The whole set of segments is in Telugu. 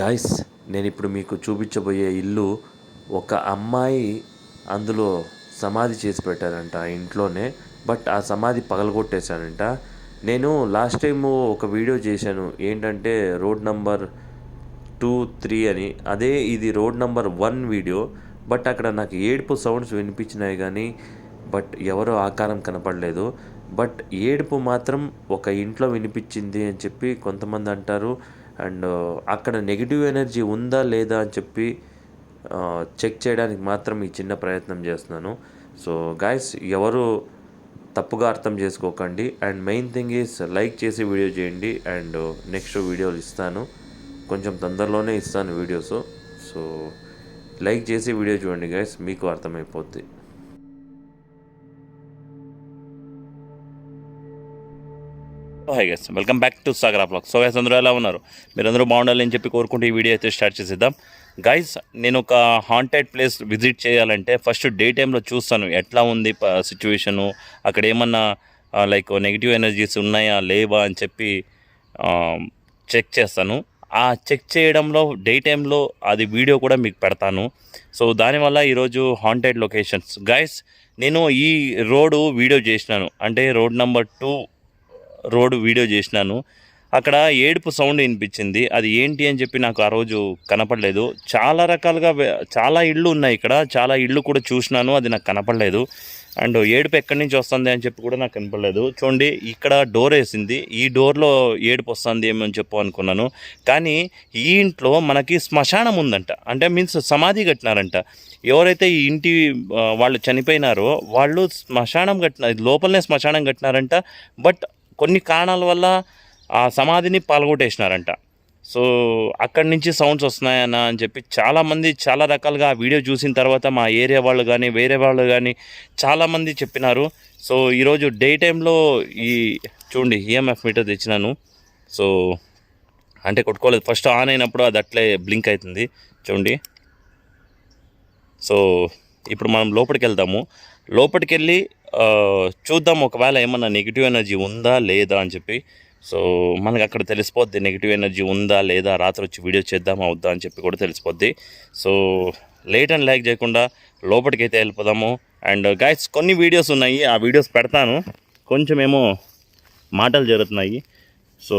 గాయ్స్ నేను ఇప్పుడు మీకు చూపించబోయే ఇల్లు ఒక అమ్మాయి అందులో సమాధి చేసి పెట్టారంట ఇంట్లోనే. బట్ ఆ సమాధి పగలగొట్టేశారంట. నేను లాస్ట్ టైం ఒక వీడియో చేశాను. ఏంటంటే రోడ్ నంబర్ టూ త్రీ అని. అదే ఇది road number one video but అక్కడ నాకు ఏడుపు సౌండ్స్ వినిపించినాయి కానీ బట్ ఎవరో ఆకారం కనపడలేదు. బట్ ఏడుపు మాత్రం ఒక ఇంట్లో వినిపించింది అని చెప్పి కొంతమంది అంటారు. అండ్ అక్కడ నెగిటివ్ ఎనర్జీ ఉందా లేదా అని చెప్పి చెక్ చేయడానికి మాత్రం ఈ చిన్న ప్రయత్నం చేస్తున్నాను. సో గాయస్ ఎవరు తప్పుగా అర్థం చేసుకోకండి. And main thing is like చేసి వీడియో చేయండి. అండ్ నెక్స్ట్ వీడియోలు ఇస్తాను. కొంచెం తొందరలోనే ఇస్తాను వీడియోస్ సో లైక్ చేసి వీడియో చూడండి గైస్ మీకు అర్థమైపోద్ది. Hi guys welcome back to Sagar blog so guys అందరూ ఎలా ఉన్నారు? మీరందరూ బాగుండాలని చెప్పి కోరుకుంటూ ఈ వీడియో అయితే స్టార్ట్ చేసేద్దాం. గైస్ నేను ఒక హాంటెడ్ ప్లేస్ విజిట్ చేయాలంటే ఫస్ట్ డే టైంలో చూస్తాను. ఎట్లా ఉంది సిచ్యువేషను అక్కడ ఏమన్నా లైక్ నెగిటివ్ ఎనర్జీస్ ఉన్నాయా? లేవా? అని చెప్పి చెక్ చేస్తాను. ఆ చెక్ చేయడంలో డే టైంలో అది వీడియో కూడా మీకు పెడతాను. సో దానివల్ల ఈరోజు హాంటెడ్ లొకేషన్స్ గైస్ నేను ఈ రోడ్డు వీడియో చేసినాను. అంటే road number two road video చేసినాను. అక్కడ ఏడుపు సౌండ్ వినిపించింది. అది ఏంటి అని చెప్పి నాకు ఆ రోజు కనపడలేదు. చాలా రకాలుగా చాలా ఇళ్ళు ఉన్నాయి ఇక్కడ. చాలా ఇళ్ళు కూడా చూసినాను. అది నాకు కనపడలేదు. అండ్ ఏడుపు ఎక్కడి నుంచి వస్తుంది అని చెప్పి కూడా నాకు కనపడలేదు. చూడండి ఇక్కడ డోర్ వేసింది. ఈ డోర్లో ఏడుపు వస్తుంది ఏమో అని చెప్పు అనుకున్నాను. కానీ ఈ ఇంట్లో మనకి శ్మశానం ఉందంట. అంటే మీన్స్ సమాధి కట్టినారంట. ఎవరైతే ఈ ఇంటి వాళ్ళు చనిపోయినారో వాళ్ళు శ్మశానం కట్టిన లోపలనే శ్మశానం కట్టినారంట. బట్ కొన్ని కారణాల వల్ల ఆ సమాధిని పాల్గొట్టేసినారంట. సో అక్కడి నుంచి సౌండ్స్ వస్తున్నాయన్న అని చెప్పి చాలామంది చాలా రకాలుగా ఆ వీడియో చూసిన తర్వాత మా ఏరియా వాళ్ళు కానీ వేరే వాళ్ళు కానీ చాలామంది చెప్పినారు. సో ఈరోజు డే టైంలో ఈ చూడండి ఈఎంఎఫ్ మీటర్ తెచ్చినాను. సో అంటే కొట్టుకోలేదు. ఫస్ట్ ఆన్ అయినప్పుడు అది అట్లే బ్లింక్ అవుతుంది. చూడండి. సో ఇప్పుడు మనం లోపలికి వెళ్దాము. లోపలికి వెళ్ళి చూద్దాం ఒకవేళ ఏమన్నా నెగిటివ్ ఎనర్జీ ఉందా లేదా అని చెప్పి. సో మనకు అక్కడ తెలిసిపోద్ది నెగిటివ్ ఎనర్జీ ఉందా లేదా రాత్రి వచ్చి వీడియో చేద్దామా వద్దా అని చెప్పి కూడా తెలిసిపోద్ది. సో లేట్ అండ్ లైక్ చేయకుండా లోపలికి అయితే వెళ్ళిపోదాము. అండ్ గాయస్ కొన్ని వీడియోస్ ఉన్నాయి ఆ వీడియోస్ పెడతాను. కొంచెం ఏమో మాటలు జరుగుతున్నాయి. సో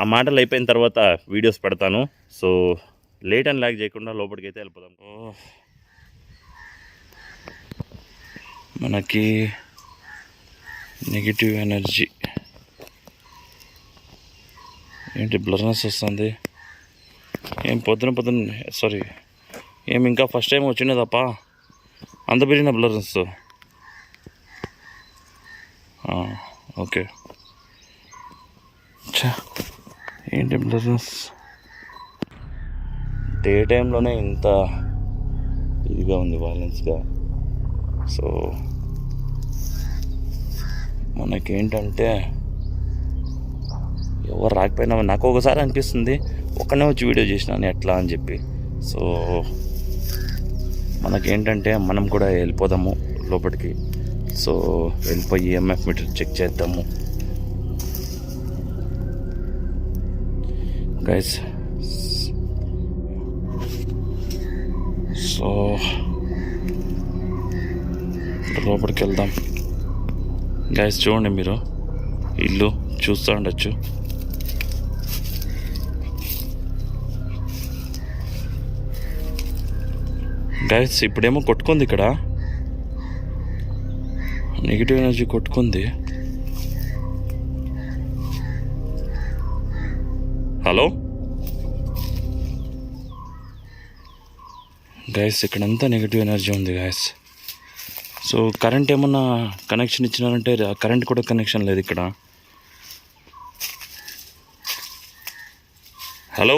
ఆ మాటలు అయిపోయిన తర్వాత వీడియోస్ పెడతాను. సో లేట్ అండ్ లాగ్ చేయకుండా లోపలికి అయితే వెళ్ళిపోదాం ఓ. మనకి నెగిటివ్ ఎనర్జీ ఏంటి బ్లర్నెస్ వస్తుంది? ఏం పొద్దున పొద్దున సారీ ఏం ఇంకా ఫస్ట్ టైం వచ్చిండే తప్ప? అంత పెరిగిన బ్లర్నెస్ ఓకే ఏంటి బ్లర్నెస్ డే టైంలోనే ఇంత ఇదిగా ఉంది బ్యాలెన్స్గా సో మనకేంటంటే ఎవరు రాకపోయినా నాకు ఒకసారి అనిపిస్తుంది ఒక్కనే వచ్చి వీడియో చేసినాను ఎట్లా అని చెప్పి. సో మనకేంటంటే మనం కూడా వెళ్ళిపోదాము లోపలికి. సో వెళ్ళిపోయి ఎంఎఫ్ మీటర్ చెక్ చేద్దాము. గైస్ సో లోపలికి వెళ్దాం. గైస్ చూడండి మీరు. ఇల్లు చూస్తూ ఉండొచ్చు. గైస్ ఇప్పుడేమో కొట్టుకుంది ఇక్కడ. నెగిటివ్ ఎనర్జీ కొట్టుకుంది. హలో గైస్ ఇక్కడంతా నెగిటివ్ ఎనర్జీ ఉంది గైస్ సో కరెంట్ ఏమన్నా కనెక్షన్ ఇచ్చినారంటే కరెంట్ కూడా కనెక్షన్ లేదు ఇక్కడ. హలో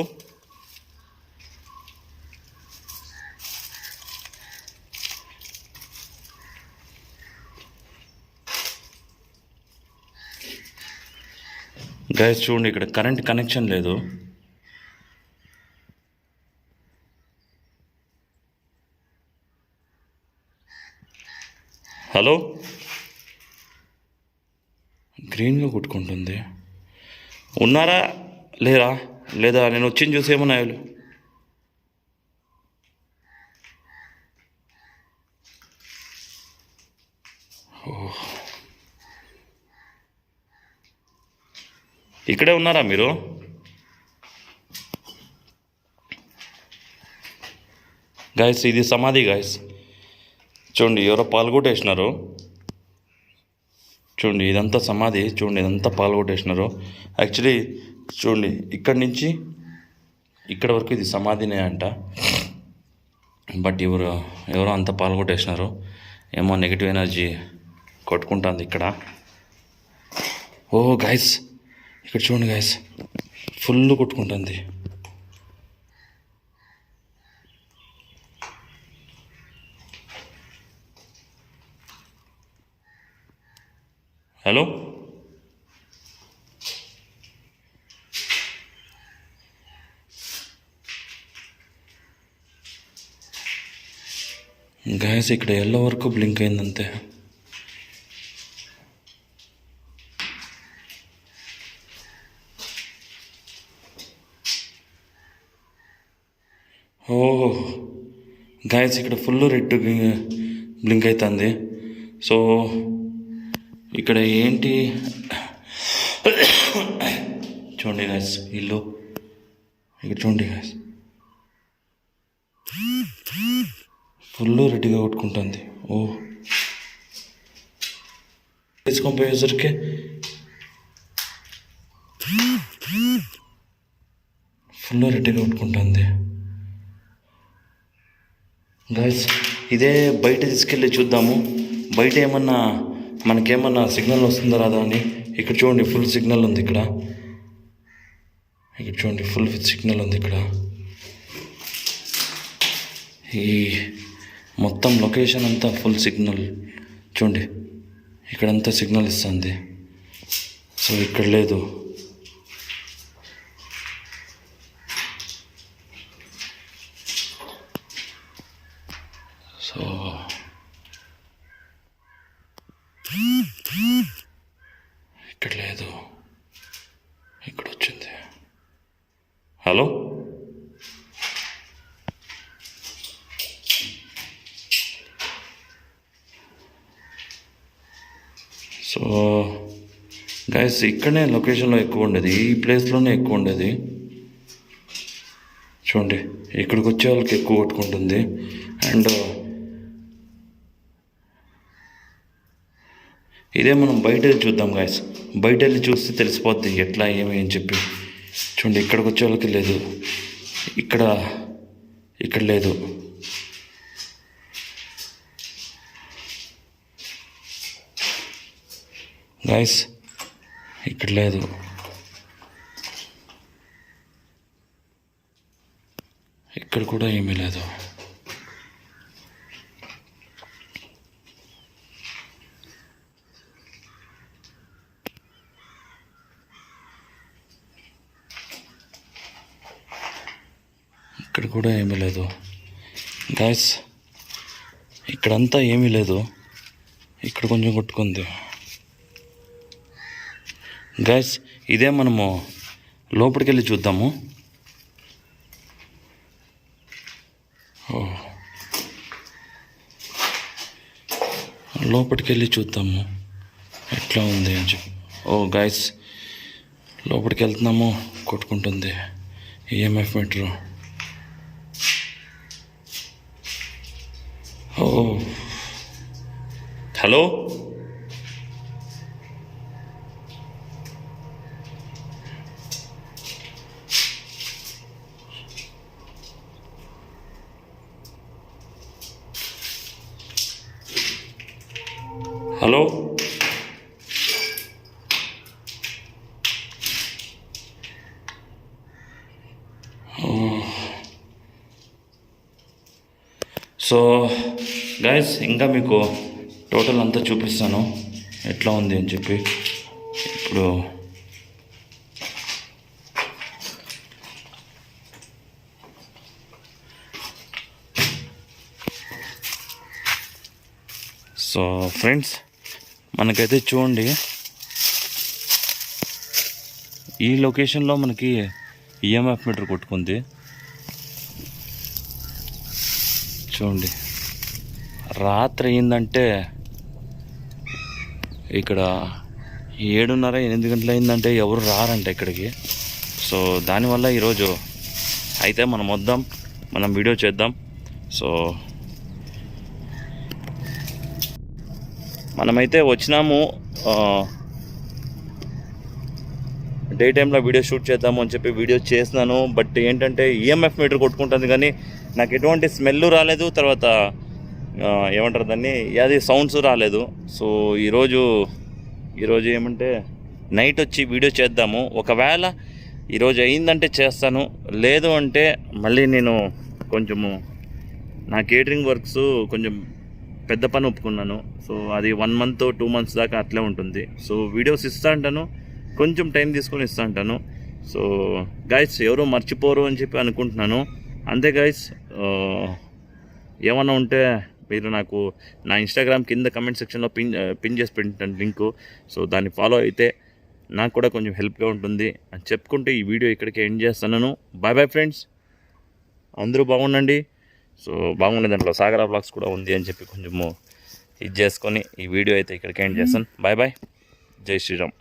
గైస్ చూడండి ఇక్కడ కరెంట్ కనెక్షన్ లేదు. హలో. గ్రీన్లో కొట్టుకుంటుంది. ఉన్నారా? లేరా? లేదా నేను వచ్చింది చూసేమన్నా ఇక్కడే ఉన్నారా మీరు? గాయస్ ఇది సమాధి గాయస్ చూడండి ఎవరో పాల్గొట్టేసినారు చూడండి ఇదంతా సమాధి. చూడండి ఇదంతా పాల్గొట్టేసినారు యాక్చువల్లీ చూడండి ఇక్కడి నుంచి ఇక్కడ వరకు ఇది సమాధినే అంట. బట్ ఎవరు ఎవరో అంతా పాల్గొట్టేసినారు ఏమో నెగిటివ్ ఎనర్జీ కొట్టుకుంటుంది ఇక్కడ. Oh, ఓ గాయస్ ఇక్కడ చూడండి గాయస్ ఫుల్ కొట్టుకుంటుంది. హలో? గాయస్ ఇక్కడ ఎల్లో వరకు బ్లింక్ అయిందంతే. ఓహో. గాయస్ ఇక్కడ ఫుల్ రెడ్ బ్లింక్ అవుతుంది సో ఇక్కడ ఏంటి? చూడండి గాయస్ ఇల్లు. ఇక్కడ చూడండి గాయస్ ఫుల్ రెడ్డిగా కొట్టుకుంటుంది. ఓ. తీసుకొని పోయేసరికి ఫుల్ రెడ్డిగా కొట్టుకుంటుంది. గాయస్ ఇదే బయట తీసుకెళ్ళి చూద్దాము. బయట ఏమన్నా మనకేమన్నా సిగ్నల్ వస్తుందా రాదా అని? ఇక్కడ చూడండి ఫుల్ సిగ్నల్ ఉంది ఇక్కడ. ఇక్కడ చూడండి ఫుల్ సిగ్నల్ ఉంది ఇక్కడ. ఈ మొత్తం లొకేషన్ అంతా ఫుల్ సిగ్నల్ చూడండి ఇక్కడంతా సిగ్నల్ ఇస్తుంది. సో ఇక్కడ లేదు సో ఇక్కడ లేదు ఇక్కడ వచ్చింది హలో సో గైస్ ఇక్కడనే లొకేషన్లో ఎక్కువ ఉండేది ఈ ప్లేస్లోనే ఎక్కువ ఉండేది. చూడండి ఇక్కడికి వచ్చే వాళ్ళకి ఎక్కువ కొట్టుకుంటుంది అండ్ ఇదే మనం బయట వెళ్ళి చూద్దాం గాయస్ బయట వెళ్ళి చూస్తే తెలిసిపోద్ది ఎట్లా ఏమి అని చెప్పి. చూడండి ఇక్కడికి వచ్చే వాళ్ళకి లేదు. ఇక్కడ ఇక్కడ లేదు. గాయస్ ఇక్కడ లేదు. ఇక్కడ కూడా ఏమీ లేదు. ఇక్కడ కూడా ఏమీ లేదు. గాయస్ ఇక్కడంతా ఏమీ లేదు. ఇక్కడ కొంచెం కొట్టుకుంది. గ్యాస్ ఇదే మనము లోపలికి వెళ్ళి చూద్దాము. ఓ. లోపలికి వెళ్ళి చూద్దాము. ఎట్లా ఉంది అని చెప్పి. ఓ గాయస్ లోపలికి వెళ్తున్నాము కొట్టుకుంటుంది EMF meter. Oh hello? So guys ఇంకా మీకు టోటల్ అంతా చూపిస్తాను. ఎట్లా ఉంది అని చెప్పి. ఇప్పుడు సో ఫ్రెండ్స్ మనకైతే చూడండి. ఈ లొకేషన్లో మనకి ఈఎంఎఫ్ మీటర్ కొట్టుకుంది. చూడండి. రాత్రి అయిందంటే ఇక్కడ ఏడున్నర ఎనిమిది గంటలు అయిందంటే ఎవరు రారంట ఇక్కడికి. సో దానివల్ల ఈరోజు అయితే మనం వద్దాం. మనం వీడియో చేద్దాం. సో మనమైతే వచ్చినాము. డే టైంలో వీడియో షూట్ చేద్దాము అని చెప్పి వీడియో చేసినాను. బట్ ఏంటంటే ఈఎంఎఫ్ మీటర్ కొట్టుకుంటుంది కానీ నాకు ఎటువంటి స్మెల్ రాలేదు తర్వాత ఏమంటారు దాన్ని అది సౌండ్స్ రాలేదు. సో ఈరోజు ఈరోజు ఏమంటే నైట్ వచ్చి వీడియో చేద్దాము. ఒకవేళ ఈరోజు అయిందంటే చేస్తాను. లేదు అంటే మళ్ళీ నేను కొంచెము నా కేటరింగ్ వర్క్స్ కొంచెం పెద్ద పని ఒప్పుకున్నాను. సో అది వన్ మంత్ టూ మంత్స్ దాకా అట్లే ఉంటుంది. సో వీడియోస్ ఇస్తా అంటాను. కొంచెం టైం తీసుకొని ఇస్తా అంటాను. సో గైస్ ఎవరు మర్చిపోరు అని చెప్పి అనుకుంటున్నాను. అంతే గైస్ ఏమన్నా ఉంటే మీరు నాకు నా ఇన్స్టాగ్రామ్ కింద కమెంట్ సెక్షన్లో పిన్ పిన్ చేసి పెట్టండి లింకు సో దాన్ని ఫాలో అయితే నాకు కూడా కొంచెం హెల్ప్గా ఉంటుంది. అని చెప్పుకుంటే ఈ వీడియో ఇక్కడికి ఎండ్ చేస్తున్నాను. బాయ్ బాయ్ ఫ్రెండ్స్ అందరూ బాగుండండి. సో బాగుండే దాంట్లో సాగరా బ్లాగ్స్ కూడా ఉంది అని చెప్పి కొంచెము ఇది చేసుకొని ఈ వీడియో అయితే ఇక్కడికి ఎండ్ చేస్తాను. బాయ్ బాయ్ జై శ్రీరామ్